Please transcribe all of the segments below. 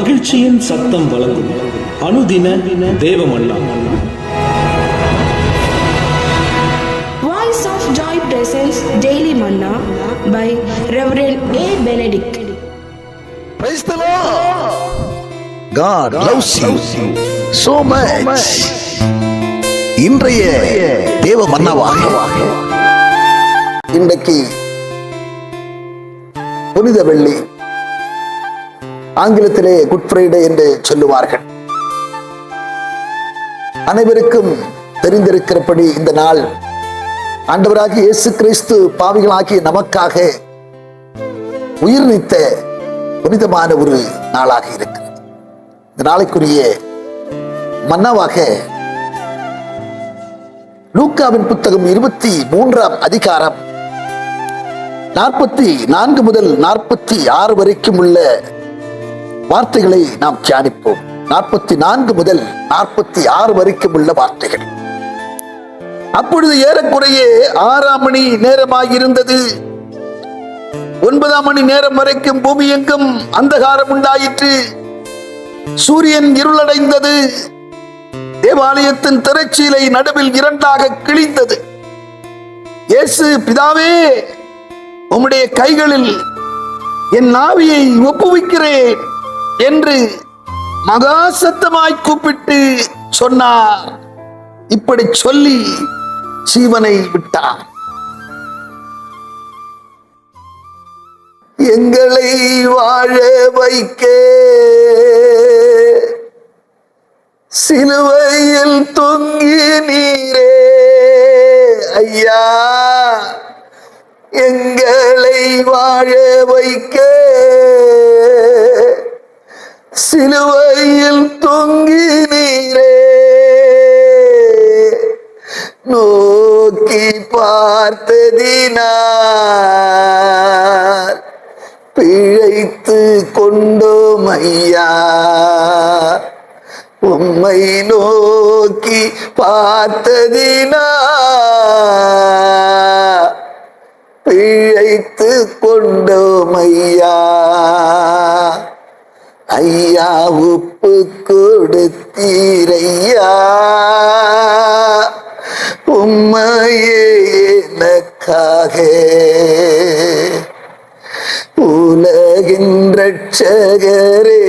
மகிழ்ச்சியின் சத்தம் வழங்கும் அனுதின தேவமல்லா Voice of Joy presents Daily Manna by Reverend A. Benedict. Praise the Lord. God loves you so much. இன்றைய தேவ மன்னவாக இன்றைக்கு புனித வெள்ளி ஆங்கிலத்திலே குட் ஃப்ரைடே என்று சொல்லுவார்கள். அனைவருக்கும் தெரிந்திருக்கிறபடி இந்த நாள் ஆண்டவராக இயேசு கிறிஸ்து பாவிகளாகிய நமக்காக உயிர் நீத்த புனிதமான ஒரு நாளாக இருக்கிறது. இந்த நாளைக்குரிய மன்னவாக லூக்காவின் புத்தகம் இருபத்தி மூன்றாம் அதிகாரம் நாற்பத்தி நான்கு முதல் நாற்பத்தி ஆறு வரைக்கும் உள்ள வார்த்தைகளை நாம் தியானிப்போம். நாற்பத்தி நான்கு முதல் நாற்பத்தி ஆறு வரைக்கும் உள்ள வார்த்தைகள். அப்பொழுது ஏறக்குறைய ஆறாம் மணி நேரமாயிருந்தது. ஒன்பதாம் மணி நேரம் வரைக்கும் பூமி எங்கும் அந்தகாரம் உண்டாயிற்று. சூரியன் இருளடைந்தது. தேவாலயத்தின் திரைச்சீலை நடுவில் இரண்டாக கிழிந்தது. இயேசு பிதாவே உம்முடைய கைகளில் என் நாவியை ஒப்புவிக்கிறேன். என்று மகா சத்தமாய் கூப்பிட்டு சொன்னார். இப்படி சொல்லி ஜீவனை விட்டார் எங்களை வாழ வைக்க. சிலுவையில் தொங்கி நீரே. ஐயா எங்களை வாழ வைக்க. சிலுவையில் தொங்கி நீரே நோக்கி பார்த்ததினார். பிழைத்து கொண்டோம் ஐயா உம்மை நோக்கி பார்த்ததினா பிழைத்து கொண்டோம் ஐயா உப்பு கொடுத்தீரையா. உம்மையே எனக்காக உலகின் ரட்சகரே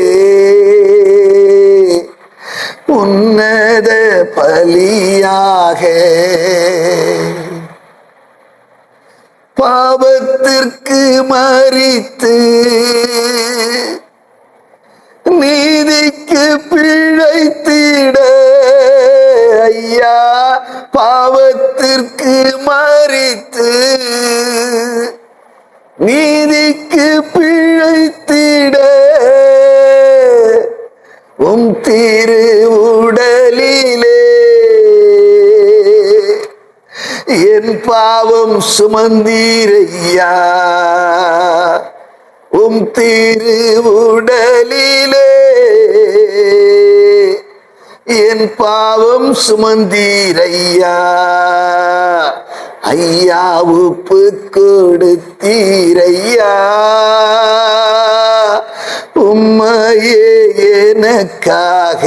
உன்னத பலியாக. பாவத்திற்கு மறித்து பாவம் சுமந்தீரையா? உம் திரு உடலிலே என் பாவம் சுமந்தீரையா? ஐயா உப்பு கொடுத்தீரையா? உம்மையே எனக்காக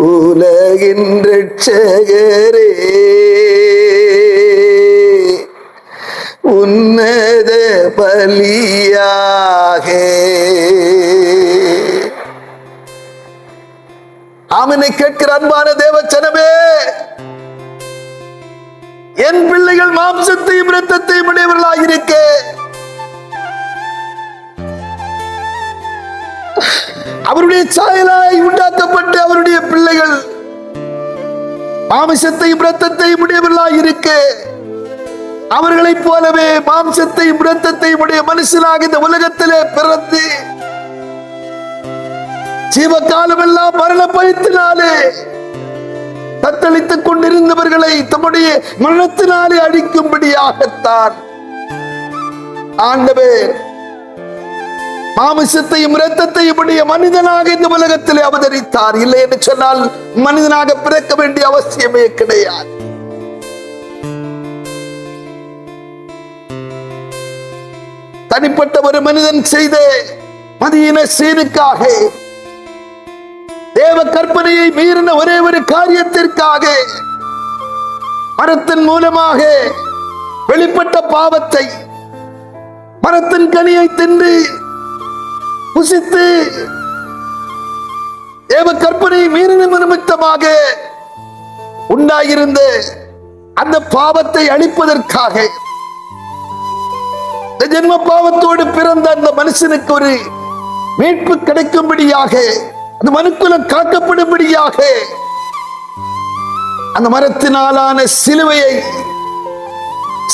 உலகின் ரட்சகரே உன்னத பலியாக. ஆமனை கேட்கிற அன்பான தேவச்சனமே. என் பிள்ளைகள் மாம்சத்தையும் இரத்தத்தையும் உடையவர்களாக இருக்க. அவருடைய சாயலாய் உண்டாக்கப்பட்டு பிள்ளைகள் மாமிசத்தையும் இரத்தத்தையும் உடையவர்களாக இருக்க அவர்களைப் போலவே மாம்சத்தையும் இரத்தத்தையும் உடைய மனுஷனாக இந்த உலகத்திலே பிறந்து ஜீவகாலம் எல்லாம் மரண பயத்தினாலே தத்தளித்துக் கொண்டிருந்தவர்களை தம்முடைய மரணத்தினாலே அழிக்கும்படியாகத்தான். ஆண்டவர் மாமிசத்தையும் இரத்தத்தையும் உடைய மனிதனாக இந்த உலகத்திலே அவதரித்தார். இல்லை என்று சொன்னால் மனிதனாக பிறக்க வேண்டிய அவசியமே கிடையாது. தனிப்பட்ட ஒரு மனிதன் செய்த மதியின சீனுக்காக தேவ கற்பனையை மீறின ஒரே ஒரு காரியத்திற்காக மரத்தின் மூலமாக வெளிப்பட்ட பாவத்தை மரத்தின் கனியை தின்று புசித்து ஏவ கற்பனை மீறின நிமித்தமாக உண்டாயிருந்த அந்த பாவத்தை அழிப்பதற்காக இந்த ஜென்ம பாவத்தோடு பிறந்த அந்த மனுஷனுக்கு ஒரு மீட்பு கிடைக்கும்படியாக அந்த மனுக்குலம் காக்கப்படும்படியாக அந்த மரத்தினாலான சிலுவையை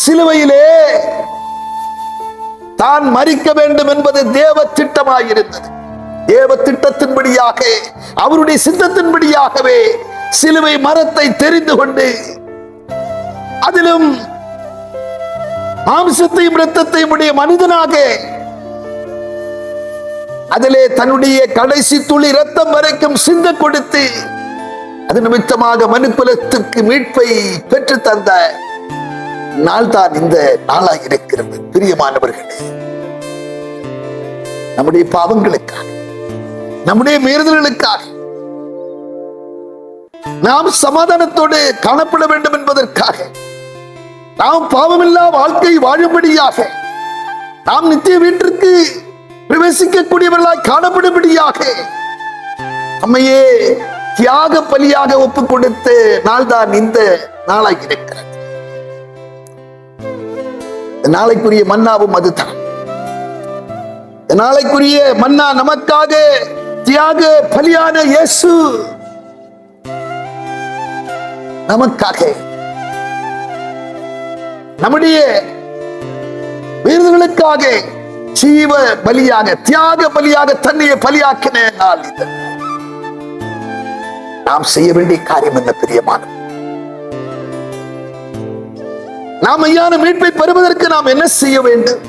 சிலுவையிலே தான் மறிக்க வேண்டும் என்பது தேவ திட்டமாயிருந்தது தேவ திட்டத்தின்படியாக அவருடைய சித்தத்தின்படியாகவே சிலுவை மரத்தை தெரிந்து கொண்டு அதிலும் மாம்சத்தையும் இரத்தத்தையும் உடைய மனிதனாக அதிலே தன்னுடைய கடைசி துளி ரத்தம் வரைக்கும் சிந்த கொடுத்து அது நிமித்தமாக மனுக்குலத்துக்கு மீட்பை பெற்று தந்த நாள் தான் இந்த நாளாக இருக்கிறது பிரியமானவர்களே. நம்முடைய பாவங்களுக்காக நம்முடைய மீறுதல்களுக்காக நாம் சமாதானத்தோடு காணப்பட வேண்டும் என்பதற்காக நாம் பாவமில்லா வாழ்க்கை வாழும்படியாக நாம் நித்திய வீட்டிற்கு பிரவேசிக்கக்கூடியவர்களாய் காணப்படும்படியாக நம்மையே தியாக பலியாக ஒப்புக் கொடுத்த நாள்தான் இந்த நாளாக இருக்கிறது. நாளைக்குரிய மன்னாவும் அதுதான். நாளைக்குரிய மன்னா நமக்காக தியாக பலியான இயேசு நமக்காக. நம்முடைய வீரர்களுக்காக ஜீவ பலியாக தியாக பலியாக தன்னையை பலியாக்கின நாள் இது. நாம் செய்ய வேண்டிய காரியம் என்ன பிரியமானது நாம் ஐயான மீட்பை பெறுவதற்கு நாம் என்ன செய்ய வேண்டும்?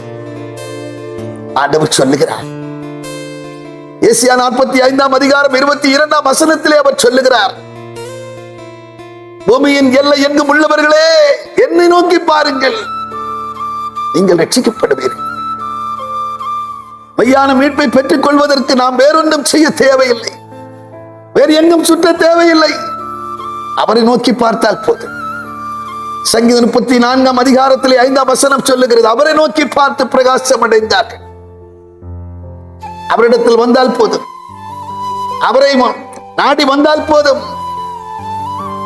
ஆண்டவர் சொல்லுகிறார். ஏசியா நாற்பத்தி ஐந்தாம் அதிகாரம் இருபத்தி இரண்டாம் வசனத்திலே அவர் சொல்லுகிறார். பூமியின் எல்லை எங்கும் உள்ளவர்களே என்னை நோக்கி பாருங்கள். நீங்கள் ரட்சிக்கப்படுவீர்கள் மையான மீட்பை பெற்றுக் கொள்வதற்கு நாம் வேறொன்றும் செய்ய தேவையில்லை. வேறு எங்கும் சுற்ற தேவையில்லை. அவரை நோக்கி பார்த்தால் போதும். சங்கீத முப்பத்தி நான்காம் அதிகாரத்திலே ஐந்தாம் வசனம் சொல்லுகிறது. அவரை நோக்கி பார்த்து பிரகாசம் அடைந்தார்கள். அவரிடத்தில் வந்தால் போதும். அவரை நாடி வந்தால் போதும்.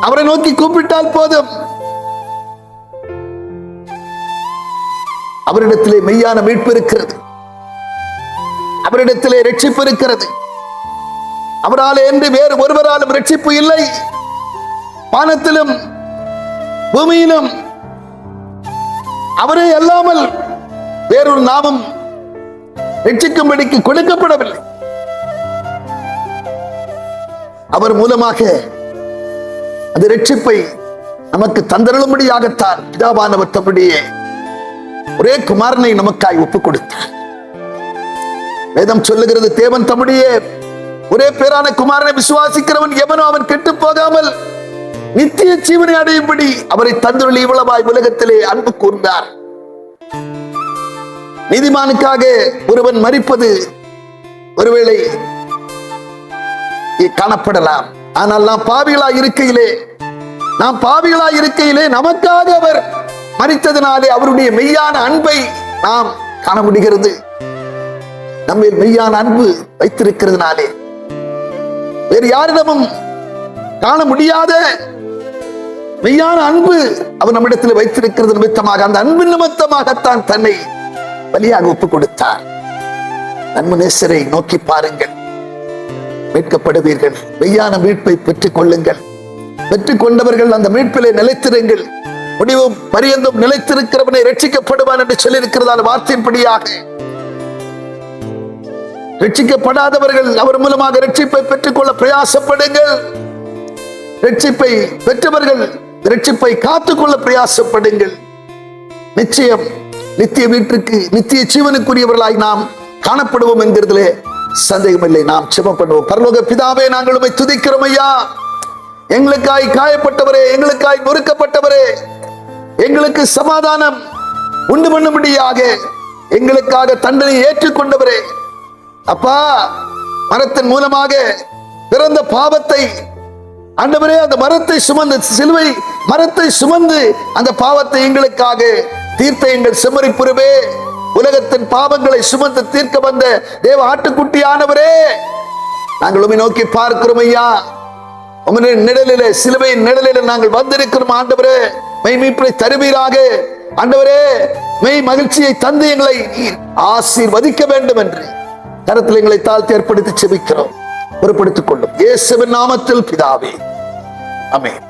அவரை நோக்கி கூப்பிட்டால் போதும். அவரிடத்திலே மெய்யான மீட்பு இருக்கிறது. அவரிடத்திலே ரட்சிப்பு இருக்கிறது. அவரால் என்று வேறு ஒருவராலும் ரட்சிப்பு இல்லை. வானத்திலும் பூமியிலும் அவரே அல்லாமல் வேறொரு நாமம் ரட்சிக்கும்படிக்கு கொடுக்கப்படவில்லை. அவர் மூலமாக அந்த ரட்சிப்பை நமக்கு தந்தருளும்படியாகத்தான் பிதாவானவர் தம்முடைய ஒரே குமாரனை நமக்காய் ஒப்புக் கொடுத்தார் வேதம் சொல்லுகிறது தேவன் தம்முடைய ஒரே பேரான குமாரனை விசுவாசிக்கிறவன் எவனோ அவன் கெட்டு போகாமல் நித்திய ஜீவனை அடையும்படி அவரை தந்துள்ள இவ்வளவாய் உலகத்திலே அன்பு கூர்ந்தார். நீதிமானுக்காக ஒருவன் மறிப்பது ஒருவேளை காணப்படலாம். ஆனால் நாம் பாவிகளா இருக்கையிலே நாம் பாவிகளா இருக்கையிலே நமக்காக அவர் மறித்ததினாலே அவருடைய மெய்யான அன்பை நாம் காண முடிகிறது. நம்ம மெய்யான அன்பு வைத்திருக்கிறதுனாலே. வேறு யாரிடமும் காண முடியாத மெய்யான அன்பு அவர் நம்மிடத்தில் வைத்திருக்கிறது நிமித்தமாக அந்த அன்பு நிமித்தமாகத்தான் தன்னை பலியாக ஒப்புக் கொடுத்தார். அன்பு நேசரை நோக்கி பாருங்கள். மீட்கப்படுவீர்கள். மெய்யான மீட்பை பெற்றுக் கொள்ளுங்கள். பெற்றுக் கொண்டவர்கள் அந்த மீட்பிலே நிலைத்திருங்கள். முடிவும் பரியந்தும் நிலைத்திருக்கிறவனை ரட்சிக்கப்படுவான் என்று சொல்லியிருக்கிறதான வார்த்தையின்படியாக. ரட்சிக்கப்படாதவர்கள் அவர் மூலமாக ரட்சிப்பை பெற்றுக்கொள்ள பிரயாசப்படுங்கள். ரட்சிப்பை பெற்றவர்கள் ரட்சிப்பை காத்துக்கொள்ள பிரயாசப்படுங்கள். நிச்சயம் நித்திய வீட்டிற்கு நித்திய ஜீவனுக்குரியவர்களாய் நாம் காணப்படுவோம் என்கிறதுலே சந்தேகமில்லை. நாம் செபம் பண்ணுவோம். பரலோக பிதாவே நாங்கள் உண்மை துதிக்கிறோம் ஐயா. எங்களுக்காய் காயப்பட்டவரே எங்களுக்காய் நொறுக்கப்பட்டவரே எங்களுக்கு சமாதானம் உண்டு பண்ணும்படியாக எங்களுக்காக தண்டனை ஏற்றுக்கொண்டவரே. அப்பா மரத்தின் மூலமாக பிறந்த பாவத்தை ஆண்டவரே அந்த மரத்தை சுமந்து சிலுவை மரத்தை சுமந்து அந்த பாவத்தை எங்களுக்காக தீர்த்த எங்கள் செம்மறிப்புறவே உலகத்தின் பாவங்களை சுமந்து தீர்க்க வந்த தேவ ஆட்டுக்குட்டியானவரே. நாங்கள் உம்மை நோக்கி பார்க்கிறோம் ஐயா. உம்முடைய நிழலில சிலுவையின் நிழலில நாங்கள் வந்திருக்கிறோம் ஆண்டவரே. மெய் மீட்பை தருவீராக. ஆண்டவரே மெய் மகிழ்ச்சியை தந்து எங்களை ஆசீர்வதிக்க வேண்டும் என்று கரத்தில் எங்களை தாழ்த்தி ஏற்படுத்தி செபிக்கிறோம். பொறுப்படுத்திக் கொள்ளும். இயேசுவின் நாமத்தில் பிதாவே. ஆமென்